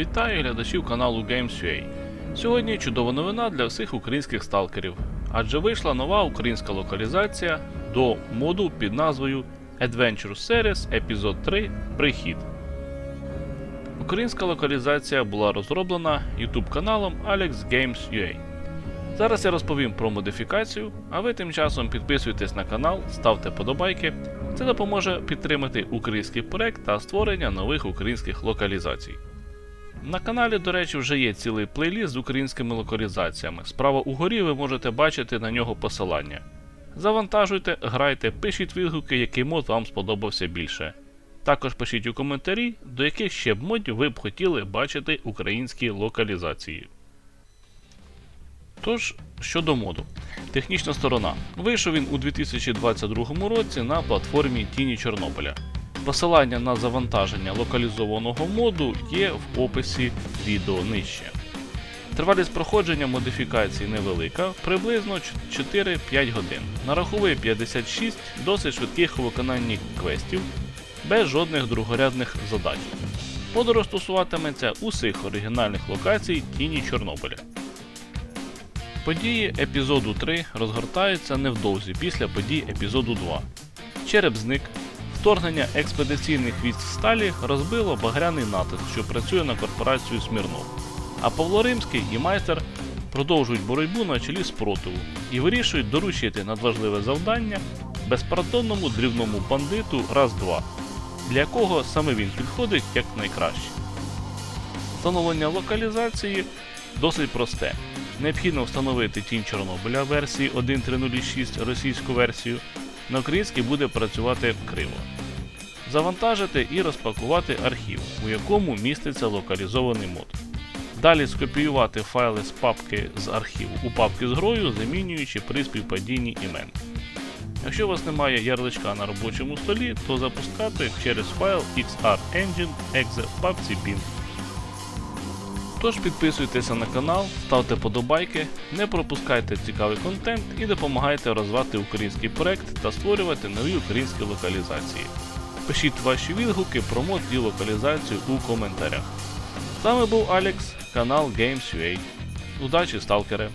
Вітаю глядачів каналу Games.ua. Сьогодні чудова новина для всіх українських сталкерів, адже вийшла нова українська локалізація до моду під назвою Adventure Series Епізод 3 Прихід. Українська локалізація була розроблена YouTube каналом Alex Games.ua. Зараз я розповім про модифікацію, а ви тим часом підписуйтесь на канал, ставте подобайки. Це допоможе підтримати український проект та створення нових українських локалізацій. На каналі, до речі, вже є цілий плейліст з українськими локалізаціями. Справа угорі ви можете бачити на нього посилання. Завантажуйте, грайте, пишіть відгуки, який мод вам сподобався більше. Також пишіть у коментарі, до яких ще б модів ви б хотіли бачити українські локалізації. Тож, щодо моду. Технічна сторона. Вийшов він у 2022 році на платформі Тіні Чорнобиля. Посилання на завантаження локалізованого моду є в описі відео нижче. Тривалість проходження модифікації невелика, приблизно 4-5 годин. Нараховує 56 досить швидких у виконанні квестів, без жодних другорядних задач. Подорож стосуватиметься усіх оригінальних локацій Тіні Чорнобиля. Події епізоду 3 розгортаються невдовзі після подій епізоду 2. Череп зник, вторгнення експедиційних військ Сталі розбило багряний натиск, що працює на корпорацію Смірнов. А Павло Римський і майстер продовжують боротьбу на чолі спротиву і вирішують доручити надважливе завдання безпардонному дрібному бандиту раз-два, для якого саме він підходить як найкраще. Встановлення локалізації досить просте. Необхідно встановити тінь Чорнобиля версії 1.306 російську версію. На українській буде працювати криво. Завантажити і розпакувати архів, у якому міститься локалізований мод. Далі скопіювати файли з папки з архіву у папки з грою, замінюючи при співпадінні імен. Якщо у вас немає ярличка на робочому столі, то запускати через файл XR-Engine exe в папці bin. Тож підписуйтеся на канал, ставте подобайки, не пропускайте цікавий контент і допомагайте розвивати український проект та створювати нові українські локалізації. Пишіть ваші відгуки про мод і локалізацію у коментарях. З вами був Алекс, канал Games.ua. Удачі, сталкери!